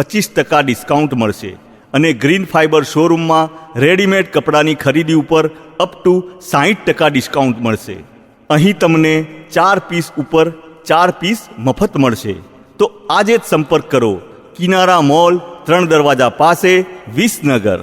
પચીસ ટકા ડિસ્કાઉન્ટ મળશે અને ગ્રીન ફાઇબર શોરૂમમાં રેડીમેડ કપડાની ખરીદી ઉપર અપ ટુ સાહીઠ ટકા ડિસ્કાઉન્ટ મળશે. અહીં તમને ચાર પીસ ઉપર ચાર પીસ મફત મળશે. તો આજે જ સંપર્ક કરો. કિનારા મોલ, ત્રણ દરવાજા પાસે, વિસનગર.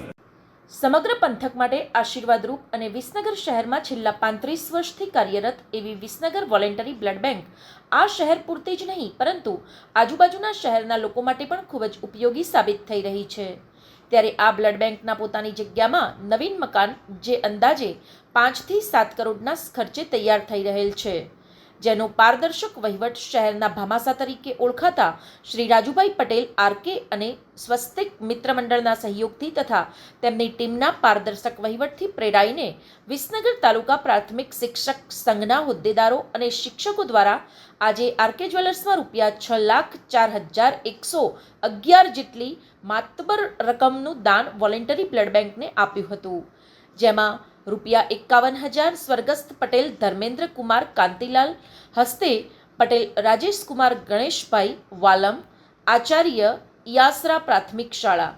સમગ્ર પંથક માટે આશીર્વાદરૂપ અને વિસનગર શહેરમાં છેલ્લા પાંત્રીસ વર્ષથી કાર્યરત એવી વિસનગર વોલેન્ટરી બ્લડ બેંક આ શહેર પૂરતી જ નહીં, પરંતુ આજુબાજુના શહેરના લોકો માટે પણ ખૂબ જ ઉપયોગી સાબિત થઈ રહી છે. ત્યારે આ બ્લડ બેંકના પોતાની જગ્યામાં નવીન મકાન, જે અંદાજે પાંચથી સાત કરોડના ખર્ચે તૈયાર થઈ રહેલ છે. જેનો પારદર્શક વહીવટ શહેરના ભામાસા તરીકે ઓળખાતા શ્રી રાજુભાઈ પટેલ, આરકે અને સ્વસ્તિક મિત્ર મંડળના સહયોગથી તથા તેમની ટીમના પારદર્શક વહીવટથી પ્રેરાઈને વિસનગર તાલુકા પ્રાથમિક શિક્ષક સંઘના હોદ્દેદારો અને શિક્ષકો દ્વારા આજે આરકે જ્વેલર્સમાં રૂપિયા છ લાખ ચાર હજાર એકસો અગિયાર જેટલી માતબર રકમનું દાન વોલેન્ટરી બ્લડ બેંકને આપ્યું હતું. જેમાં રૂપિયા એકાવન હજાર સ્વર્ગસ્થ પટેલ ધર્મેન્દ્ર કુમાર કાંતિલાલ, હસ્તે પટેલ રાજેશ કુમાર ગણેશભાઈ વાલમ, આચાર્ય યાસરા પ્રાથમિક શાળા.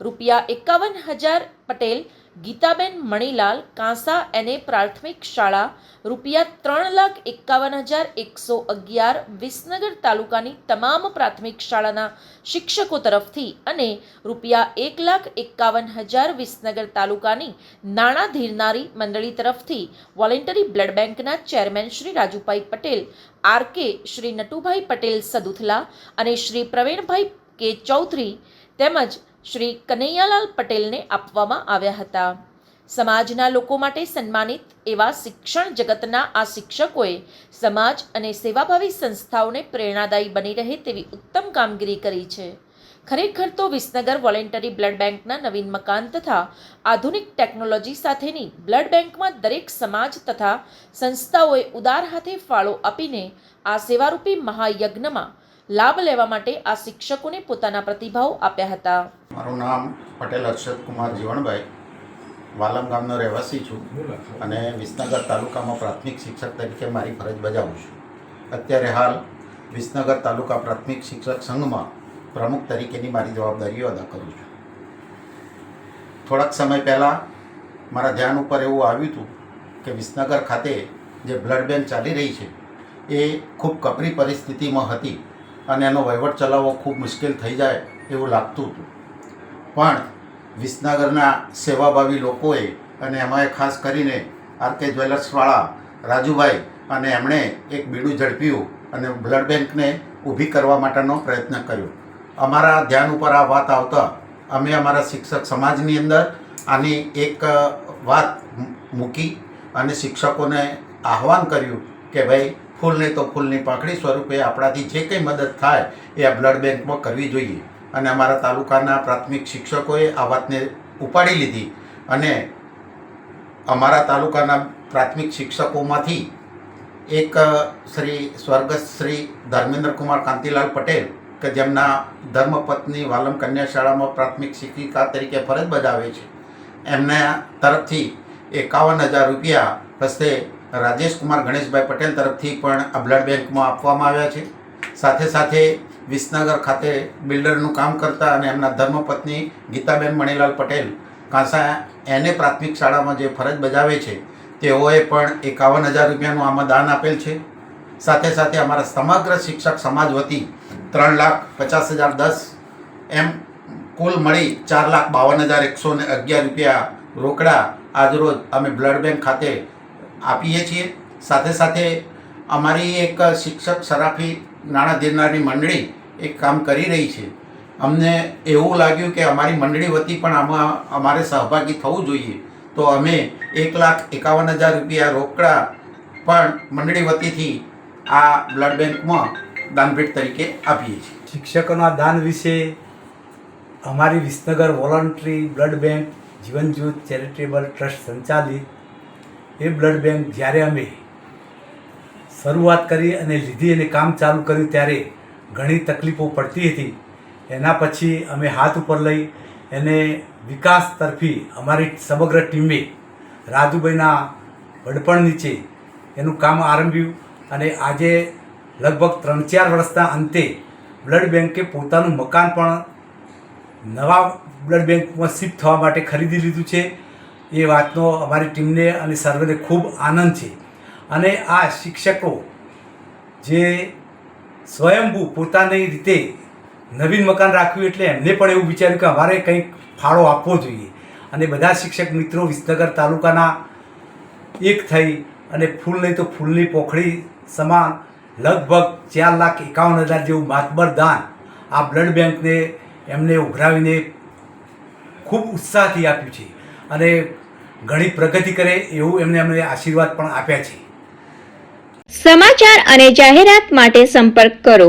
રૂપિયા એકાવન હજાર પટેલ, ગીતાબેન મણીલાલ, કાંસા એને પ્રાથમિક શાળા, રૂપિયા ત્રણ લાખ એકાવન હજાર એકસો અગિયાર વિસનગર તાલુકાની તમામ પ્રાથમિક શાળાના શિક્ષકો તરફથી અને રૂપિયા એક લાખ એકાવન હજાર વિસનગર તાલુકાની નાણાં ધીરનારી મંડળી તરફથી વોલેન્ટરી બ્લડ બેંકના chairman Shri Rajubhai Patel, R K Shri Natubhai Patel Saduthala અને શ્રી પ્રવીણભાઈ કે ચૌધરી તેમજ શ્રી કનૈયાલાલ પટેલને આપવામાં આવ્યા હતા. સમાજના લોકો માટે સન્માનિત એવા શિક્ષણ જગતના આ શિક્ષકોએ સમાજ અને સેવાભાવી સંસ્થાઓને પ્રેરણાદાયી બની રહે તેવી ઉત્તમ કામગીરી કરી છે. ખરેખર તો વિસનગર વોલેન્ટરી બ્લડ બેંકના નવીન મકાન તથા આધુનિક ટેકનોલોજી સાથેની બ્લડ બેંકમાં દરેક સમાજ તથા સંસ્થાઓએ ઉદાર હાથે ફાળો આપીને આ સેવારૂપી મહાયજ્ઞમાં લાભ લેવા માટે આ શિક્ષકોને પોતાના પ્રતિભાવ આપ્યા હતા. મારું નામ પટેલ અક્ષત જીવણભાઈ વાલમ ગામનો રહેવાસી છું અને વિસનગર તાલુકામાં પ્રાથમિક શિક્ષક તરીકે મારી ફરજ બજાવું છું. અત્યારે હાલ વિસનગર તાલુકા પ્રાથમિક શિક્ષક સંઘમાં પ્રમુખ તરીકેની મારી જવાબદારીઓ અદા કરું છું. થોડાક સમય પહેલાં મારા ધ્યાન ઉપર એવું આવ્યું હતું કે વિસનગર ખાતે જે બ્લડ બેંક ચાલી રહી છે, એ ખૂબ કપરી પરિસ્થિતિમાં હતી. અને એનો વહીવટ ચલાવવો ખૂબ મુશ્કેલ થઈ જાય એવું લાગતું હતું. પણ વિસનગરના સેવાભાવી લોકોએ અને એમાં ખાસ કરીને આર કે જ્વેલર્સવાળા રાજુભાઈ અને એમણે એક બીડું ઝડપ્યું અને બ્લડ બેંકને ઊભી કરવા માટેનો પ્રયત્ન કર્યો. અમારા ધ્યાન ઉપર આ વાત આવતા અમે અમારા શિક્ષક સમાજની અંદર આની એક વાત મૂકી અને શિક્ષકોને આહવાન કર્યું કે ભાઈ ફૂલ નહીં તો ફૂલની પાંખડી સ્વરૂપે આપણાથી જે કંઈ મદદ થાય એ આ બ્લડ બેંકમાં કરવી જોઈએ. અને અમારા તાલુકાના પ્રાથમિક શિક્ષકોએ આ વાતને ઉપાડી લીધી. અને અમારા તાલુકાના પ્રાથમિક શિક્ષકોમાંથી એક શ્રી સ્વર્ગસ્થ શ્રી ધર્મેન્દ્ર કુમાર કાંતિલાલ પટેલ, કે જેમના ધર્મપત્ની વાલમ કન્યા શાળામાં પ્રાથમિક શિક્ષિકા તરીકે ફરજ બજાવે છે, એમના તરફથી એકાવન હજાર રૂપિયા હસ્તે રાજેશ કુમાર ગણેશભાઈ પટેલ તરફથી પણ આ બ્લડ બેંકમાં આપવામાં આવ્યા છે. સાથે સાથે વિસનગર ખાતે બિલ્ડરનું કામ કરતા અને એમના ધર્મપત્ની ગીતાબેન મણીલાલ પટેલ કાંસા એને પ્રાથમિક શાળામાં જે ફરજ બજાવે છે, તેઓએ પણ એકાવન હજાર રૂપિયાનું આમાં દાન આપેલ છે. સાથે સાથે અમારા સમગ્ર શિક્ષક સમાજ વતી ત્રણ લાખ પચાસ હજાર દસ એમ કુલ મળી ચાર લાખ બાવન હજાર એકસો ને અગિયાર રૂપિયા રોકડા આજરોજ અમે બ્લડ બેંક ખાતે આપીએ છીએ. સાથે સાથે અમારી એક શિક્ષક સરાફી નાણાં દેનારી મંડળી એક કામ કરી રહી છે. અમને એવું લાગ્યું કે અમારી મંડળી વતી પણ આમાં અમારે સહભાગી થવું જોઈએ. તો અમે એક લાખ એકાવન હજાર રૂપિયા રોકડા પણ મંડળી વતીથી આ બ્લડ બેંકમાં દાનભેટ તરીકે આપીએ છીએ. શિક્ષકોના દાન વિશે અમારી Visnagar voluntary blood bank Jeevanjyot charitable trust સંચાલિત એ બ્લડ બેંક જ્યારે અમે શરૂઆત કરી અને લીધી અને કામ ચાલુ કર્યું ત્યારે ઘણી તકલીફો પડતી હતી. એના પછી અમે હાથ ઉપર લઈ એને વિકાસ તરફી અમારી સમગ્ર ટીમે રાજુભાઈના વડપણ નીચે એનું કામ આરંભ્યું અને આજે લગભગ ત્રણ ચાર વર્ષના અંતે બ્લડ બેંકે પોતાનું મકાન પણ નવા બ્લડ બેંકમાં શિફ્ટ થવા માટે ખરીદી લીધું છે. એ વાતનો અમારી ટીમને અને સર્વેને ખૂબ આનંદ છે. અને આ શિક્ષકો જે સ્વયંભૂ પોતાની રીતે નવીન મકાન રાખ્યું એટલે એમને પણ એવું વિચાર્યું કે અમારે કંઈક ફાળો આપવો જોઈએ. અને બધા શિક્ષક મિત્રો વિસનગર તાલુકાના એક થઈ અને ફૂલ નહીં તો ફૂલની પોખડી સમાન લગભગ ચાર લાખ એકાવન હજાર જેવું માતબર દાન આ બ્લડ બેંકને એમને ઉઘરાવીને ખૂબ ઉત્સાહથી આપ્યું છે. અને ઘણી પ્રગતિ કરે એવું એમને અમને આશીર્વાદ પણ આપ્યા છે. સમાચાર અને જાહેરાત માટે સંપર્ક કરો.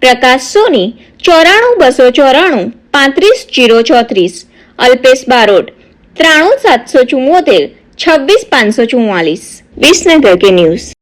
પ્રકાશ સોની, ચોરાણું બસો ચોરાણું, પાંત્રીસ જીરો ચોત્રીસ. અલ્પેશ બારોટ, ત્રાણું સાતસો ચુમ્મોતેર છવ્વીસ પાંચસો ચુમ્માલીસ વિસનગર કે ન્યૂઝ.